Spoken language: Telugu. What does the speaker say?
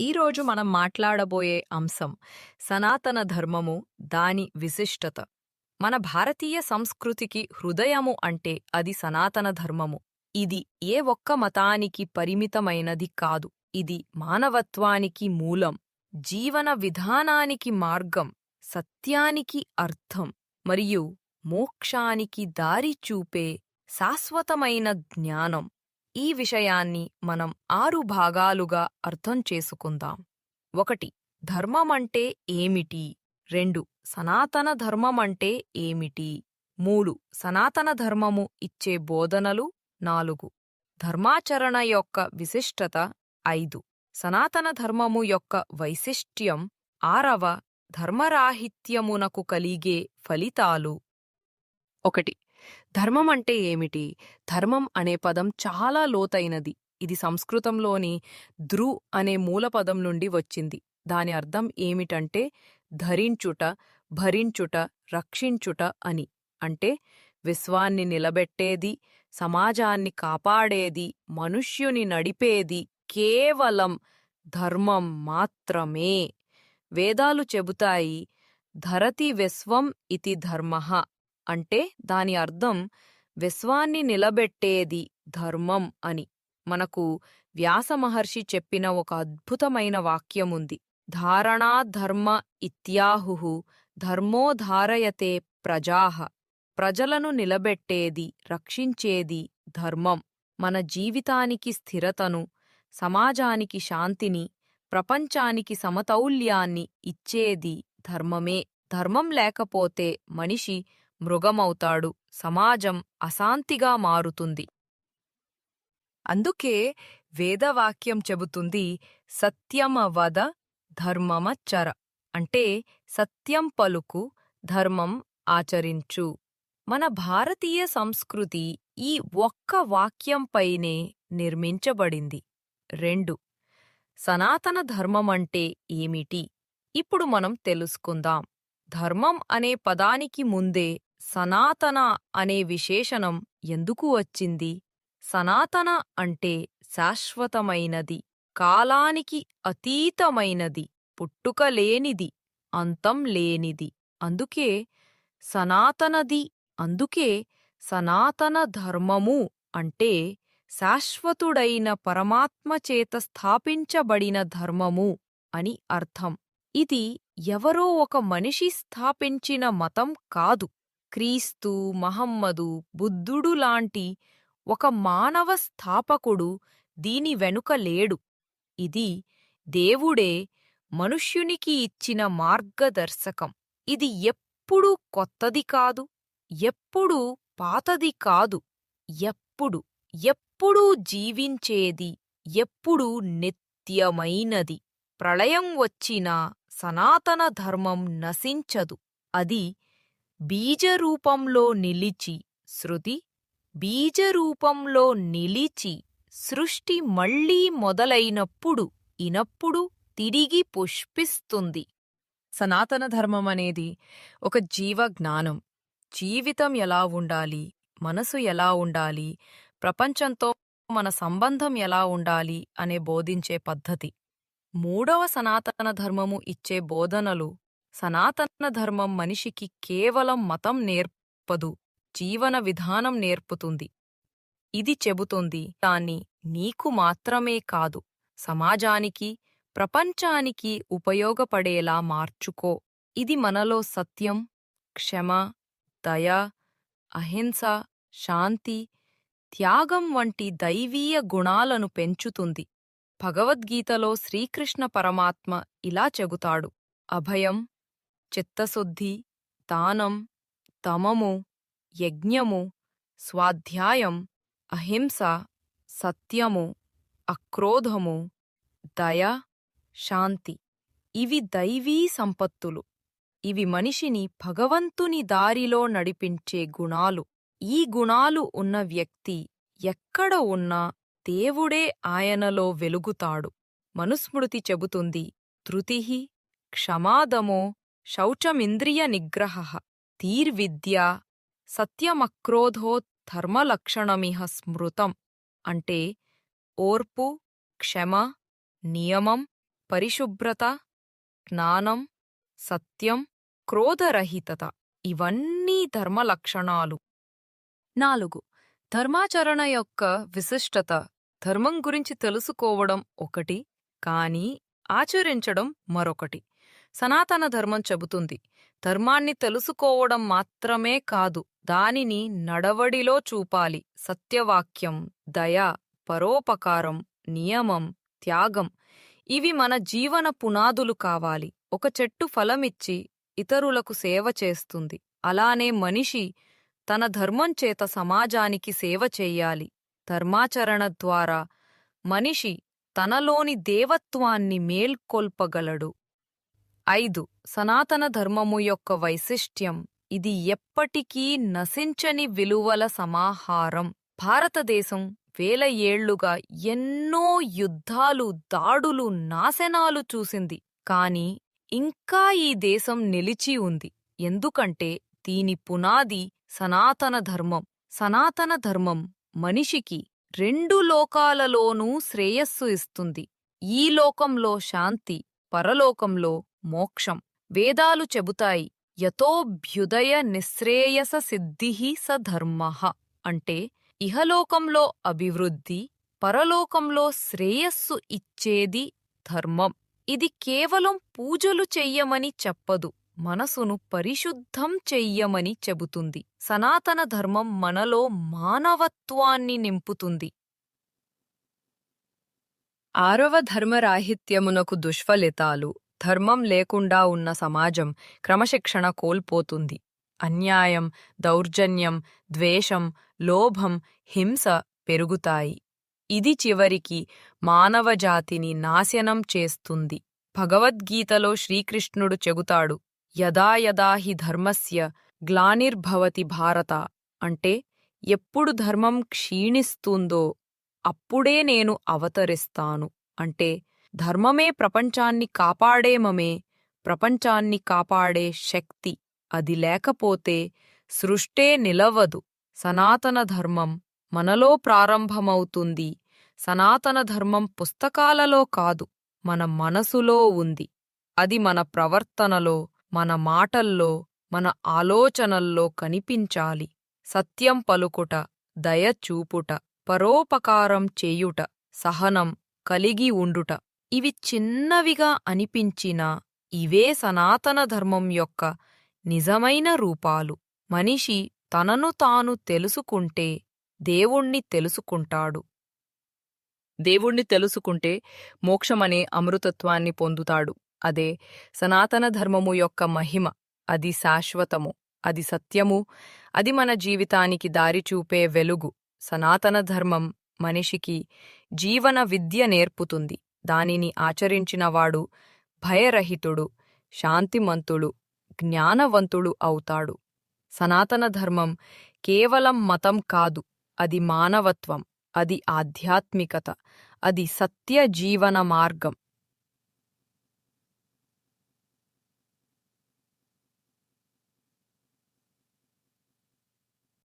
ఈరోజు మనం మాట్లాడబోయే అంశం సనాతన ధర్మము దాని విశిష్టత. మన భారతీయ సంస్కృతికి హృదయము అంటే అది సనాతన ధర్మము. ఇది ఏ ఒక్క మతానికి పరిమితమైనది కాదు. ఇది మానవత్వానికి మూలం జీవన విధానానికి మార్గం సత్యానికి అర్థం మరియు మోక్షానికి దారి చూపే శాశ్వతమైన జ్ఞానం. ఈ విషయాన్ని మనం ఆరు భాగాలుగా అర్థం చేసుకుందాం. ఒకటి ధర్మమంటే ఏమిటి? రెండు సనాతన ధర్మమంటే ఏమిటి? మూడు సనాతన ధర్మము ఇచ్చే బోధనలు. నాలుగు ధర్మాచరణ యొక్క విశిష్టత. ఐదు సనాతన ధర్మము యొక్క వైశిష్ట్యం. ఆరవ ధర్మరాహిత్యమునకు కలిగే ఫలితాలు. ఒకటి ధర్మం అంటే ఏమిటి? ధర్మం అనే పదం చాలా లోతైనది. ఇది సంస్కృతంలోని ధృ అనే మూలపదం నుండి వచ్చింది. దాని అర్థం ఏమిటంటే ధరించుట భరించుట రక్షించుట అని. అంటే విశ్వాన్ని నిలబెట్టేది సమాజాన్ని కాపాడేది మనుష్యుని నడిపేది కేవలం ధర్మం మాత్రమే. వేదాలు చెబుతాయి ధరతి విశ్వం ఇతి ధర్మః. అంటే దాని అర్థం విశ్వాన్ని నిలబెట్టేది ధర్మం అని. మనకు వ్యాసమహర్షి చెప్పిన ఒక అద్భుతమైన వాక్యముంది. ధారణాధర్మ ఇత్యాహు ధర్మో ధారయతే ప్రజాహ ప్రజలను నిలబెట్టేది రక్షించేది ధర్మం. మన జీవితానికి స్థిరతను సమాజానికి శాంతిని ప్రపంచానికి సమతౌల్యాన్ని ఇచ్చేది ధర్మమే. ధర్మం లేకపోతే మనిషి మృగమవుతాడు. సమాజం అశాంతిగా మారుతుంది. అందుకే వేదవాక్యం చెబుతుంది సత్యమవద ధర్మమచ్చర అంటే సత్యం పలుకు ధర్మం ఆచరించు. మన భారతీయ సంస్కృతి ఈ ఒక్క వాక్యంపైనే నిర్మించబడింది. రెండు. సనాతన ధర్మమంటే ఏమిటి? ఇప్పుడు మనం తెలుసుకుందాం. ధర్మం అనే పదానికి ముందే సనాతన అనే విశేషణం ఎందుకు వచ్చింది? సనాతన అంటే శాశ్వతమైనది కాలానికి అతీతమైనది పుట్టుక లేనిది అంతం లేనిది. అందుకే సనాతనది అందుకే సనాతన ధర్మము అంటే శాశ్వతుడైన పరమాత్మచేత స్థాపించబడిన ధర్మము అని అర్థం. ఇది ఎవరో ఒక మనిషి స్థాపించిన మతం కాదు. క్రీస్తు మహమ్మదు బుద్ధుడు లాంటి ఒక మానవ స్థాపకుడు దీని వెనుక లేడు. ఇది దేవుడే మనుష్యునికి ఇచ్చిన మార్గదర్శకం. ఇది ఎప్పుడూ కొత్తది కాదు ఎప్పుడూ పాతది కాదు ఎప్పుడు ఎప్పుడూ జీవించేది ఎప్పుడూ నిత్యమైనది. ప్రళయం వచ్చినా సనాతన ధర్మం నశించదు. అది బీజరూపంలో నిలిచి శృతి బీజరూపంలో నిలిచి సృష్టి మళ్ళీ మొదలైనప్పుడు ఇనప్పుడు తిరిగి పుష్పిస్తుంది. సనాతన ధర్మం అనేది ఒక జీవ జ్ఞానం జీవితం ఎలా ఉండాలి? మనసు ఎలా ఉండాలి? ప్రపంచంతో మన సంబంధం ఎలా ఉండాలి? అనే బోధించే పద్ధతి. మూడవ సనాతన ధర్మము ఇచ్చే బోధనలు సనాతన ధర్మం మనిషికి కేవలం మతం నేర్పదు జీవన విధానం నేర్పుతుంది. ఇది చెబుతుంది దాన్ని నీకు మాత్రమే కాదు సమాజానికి ప్రపంచానికి ఉపయోగపడేలా మార్చుకో. ఇది మనలో సత్యం క్షమ దయ అహింస శాంతి త్యాగం వంటి దైవీయ గుణాలను పెంచుతుంది. భగవద్గీతలో శ్రీకృష్ణ పరమాత్మ ఇలా చెబుతాడు అభయం చిత్తశుద్ధి దానం తమము యజ్ఞము స్వాధ్యాయం అహింస సత్యము అక్రోధము దయ శాంతి. ఇవి దైవీ సంపత్తులు. ఇవి మనిషిని భగవంతుని దారిలో నడిపించే గుణాలు. ఈ గుణాలు ఉన్న వ్యక్తి ఎక్కడ ఉన్నా దేవుడే ఆయనలో వెలుగుతాడు. మనుస్మృతి చెబుతుంది ధృతిః క్షమాదమో శౌచమింద్రియ నిగ్రహ తీర్విద్య సత్యమక్రోధో ధర్మలక్షణమిహ స్మృతం అంటే ఓర్పు క్షమ నియమం పరిశుభ్రత జ్ఞానం సత్యం క్రోధరహితత ఇవన్నీ ధర్మలక్షణాలు నాలుగు ధర్మాచరణ యొక్క విశిష్టత ధర్మం గురించి తెలుసుకోవడం ఒకటి కాని ఆచరించడం మరొకటి సనాతన ధర్మం చెబుతుంది. ధర్మాన్ని తెలుసుకోవడం మాత్రమే కాదు దానిని నడవడిలో చూపాలి. సత్యవాక్యం దయ పరోపకారం నియమం త్యాగం ఇవి మన జీవన పునాదులు కావాలి. ఒక చెట్టు ఫలమిచ్చి ఇతరులకు సేవ చేస్తుంది. అలానే మనిషి తన ధర్మం చేత సమాజానికి సేవ చెయ్యాలి ధర్మాచరణ ద్వారా మనిషి తనలోని దేవత్వాన్ని మేల్కొల్పగలడు. ఐదు. సనాతన ధర్మము యొక్క వైశిష్ట్యం ఇది ఎప్పటికీ నశించని విలువల సమాహారం. భారతదేశం వేల ఏళ్ళుగా ఎన్నో యుద్ధాలు దాడులు నాశనాలు చూసింది. కాని ఇంకా ఈ దేశం నిలిచి ఉంది. ఎందుకంటే దీని పునాది సనాతన ధర్మం. సనాతన ధర్మం మనిషికి రెండు లోకాలలోనూ శ్రేయస్సు ఇస్తుంది. ఈ లోకంలో శాంతి పరలోకంలో మోక్షం. వేదాలు చెబుతాయి యతోభ్యుదయ నిశ్రేయస సిద్ధి స ధర్మః. అంటే ఇహలోకంలో అభివృద్ధి పరలోకంలో శ్రేయస్సు ఇచ్చేది ధర్మం. ఇది కేవలం పూజలు చెయ్యమని చెప్పదు మనసును పరిశుద్ధం చెయ్యమని చెబుతుంది. సనాతన ధర్మం మనలో మానవత్వాన్ని నింపుతుంది. ఆరవ ధర్మరాహిత్యమునకు దుష్ఫలితాలు. ధర్మం లేకుండా ఉన్న సమాజం క్రమశిక్షణ కోల్పోతుంది. అన్యాయం దౌర్జన్యం ద్వేషం లోభం హింస పెరుగుతాయి. ఇది చివరికి మానవజాతిని నాశనం చేస్తుంది. భగవద్గీతలో శ్రీకృష్ణుడు చెబుతాడు యదా యదా హి ధర్మస్య గ్లానిర్భవతి భారత. అంటే ఎప్పుడు ధర్మం క్షీణిస్తుందో అప్పుడే నేను అవతరిస్తాను. అంటే ధర్మమే ప్రపంచాన్ని కాపాడేమమే ప్రపంచాన్ని కాపాడే శక్తి అది లేకపోతే సృష్టే నిలవదు. సనాతన ధర్మం మనలో ప్రారంభమవుతుంది. సనాతన ధర్మం పుస్తకాలలో కాదు మన మనసులో ఉంది. అది మన ప్రవర్తనలో మన మాటల్లో మన ఆలోచనల్లో కనిపించాలి. సత్యం పలుకుట దయ చూపుట పరోపకారం చేయుట సహనం కలిగి ఉండుట. ఇవి చిన్నవిగా అనిపించినా ఇవే సనాతన ధర్మం యొక్క నిజమైన రూపాలు. మనిషి తనను తాను తెలుసుకుంటే దేవుణ్ణి తెలుసుకుంటాడు. దేవుణ్ణి తెలుసుకుంటే మోక్షమనే అమృతత్వాన్ని పొందుతాడు. అదే సనాతన ధర్మము యొక్క మహిమ. అది శాశ్వతము. అది సత్యము. అది మన జీవితానికి దారి చూపే వెలుగు. సనాతన ధర్మం మనిషికి జీవన విద్య నేర్పుతుంది. దానిని ఆచరించినవాడు భయరహితుడు శాంతిమంతుడు జ్ఞానవంతుడు అవుతాడు. సనాతన ధర్మం కేవలం మతం కాదు అది మానవత్వం అది ఆధ్యాత్మికత అది సత్య జీవన మార్గం.